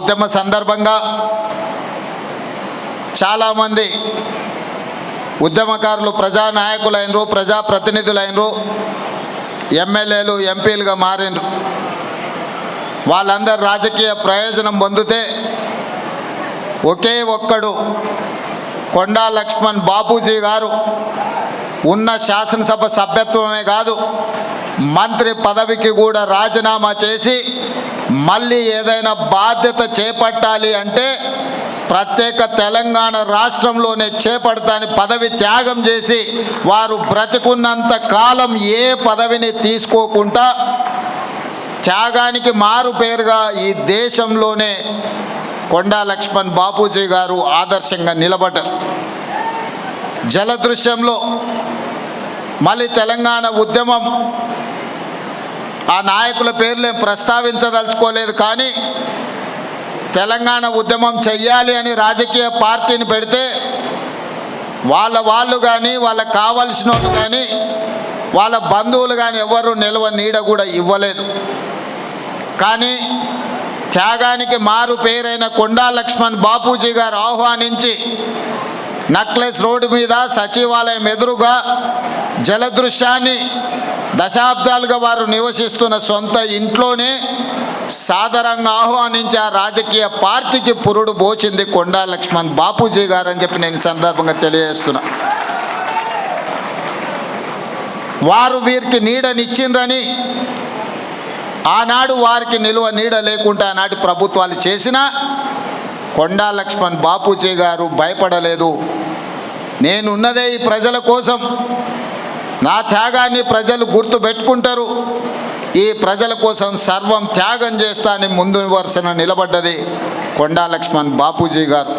ఉద్యమ సందర్భంగా చాలామంది ఉద్యమకారులు ప్రజానాయకులైనరు ప్రజాప్రతినిధులైనరు ఎమ్మెల్యేలు ఎంపీలుగా మారినరు. వాళ్ళందరూ రాజకీయ ప్రయోజనం పొందితే ఒకే ఒక్కడు కొండా లక్ష్మణ్ బాపూజీ గారు ఉన్న శాసనసభ సభ్యత్వమే కాదు మంత్రి పదవికి కూడా రాజీనామా చేసి మళ్ళీ ఏదైనా బాధ్యత చేపట్టాలి అంటే ప్రత్యేక తెలంగాణ రాష్ట్రంలోనే చేపడతాని పదవి త్యాగం చేసి వారు బ్రతికున్నంత కాలం ఏ పదవిని తీసుకోకుండా త్యాగానికి మారు పేరుగా ఈ దేశంలోనే కొండా లక్ష్మణ్ బాపూజీ గారు ఆదర్శంగా నిలబడ్డారు. జలదృశ్యంలో మళ్ళీ తెలంగాణ ఉద్యమం ఆ నాయకుల పేర్లు ప్రస్తావించదలుచుకోలేదు కానీ తెలంగాణ ఉద్యమం చెయ్యాలి అని రాజకీయ పార్టీని పెడితే వాళ్ళ వాళ్ళు కానీ వాళ్ళకి కావలసిన వాళ్ళు కానీ వాళ్ళ బంధువులు కానీ ఎవరు నిల్వ నీడ కూడా ఇవ్వలేదు. కానీ త్యాగానికి మారు పేరైన కొండా లక్ష్మణ్ బాపూజీ గారు ఆహ్వానించి నక్లెస్ రోడ్డు మీద సచివాలయం ఎదురుగా జలదృశ్యాన్ని దశాబ్దాలుగా వారు నివసిస్తున్న సొంత ఇంట్లోనే సాదరంగా ఆహ్వానించి ఆ రాజకీయ పార్టీకి పురుడు పోచింది కొండా లక్ష్మణ్ బాపూజీ గారు అని చెప్పి నేను సందర్భంగా తెలియజేస్తున్నా. వారు వీరికి నీడనిచ్చిండ్రని ఆనాడు వారికి నిలువ నీడ లేకుండా ఆనాటి ప్రభుత్వాలు చేసినా కొండా లక్ష్మణ్ బాపూజీ గారు భయపడలేదు. నేనున్నదే ఈ ప్రజల కోసం. నా త్యాగాన్ని ప్రజలు గుర్తు పెట్టుకుంటారు. ఈ ప్రజల కోసం సర్వం త్యాగం చేస్తా అని ముందు వరుసన నిలబడ్డది కొండా లక్ష్మణ్ బాపూజీ గారు.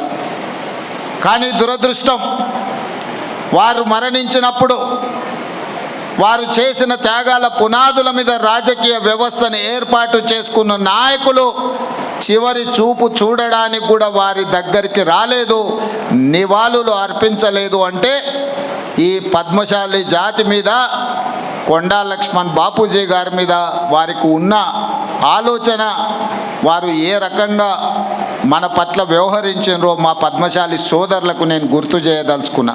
కానీ దురదృష్టం వారు మరణించినప్పుడు వారు చేసిన త్యాగాల పునాదుల మీద రాజకీయ వ్యవస్థను ఏర్పాటు చేసుకున్న నాయకులు చివరి చూపు చూడడానికి కూడా వారి దగ్గరికి రాలేదు నివాళులు అర్పించలేదు అంటే ఈ పద్మశాలి జాతి మీద కొండా లక్ష్మణ్ బాపూజీ గారి మీద వారికి ఉన్న ఆలోచన వారు ఏ రకంగా మన పట్ల వ్యవహరించారో మా పద్మశాలి సోదరులకు నేను గుర్తు చేయదలుచుకున్నా.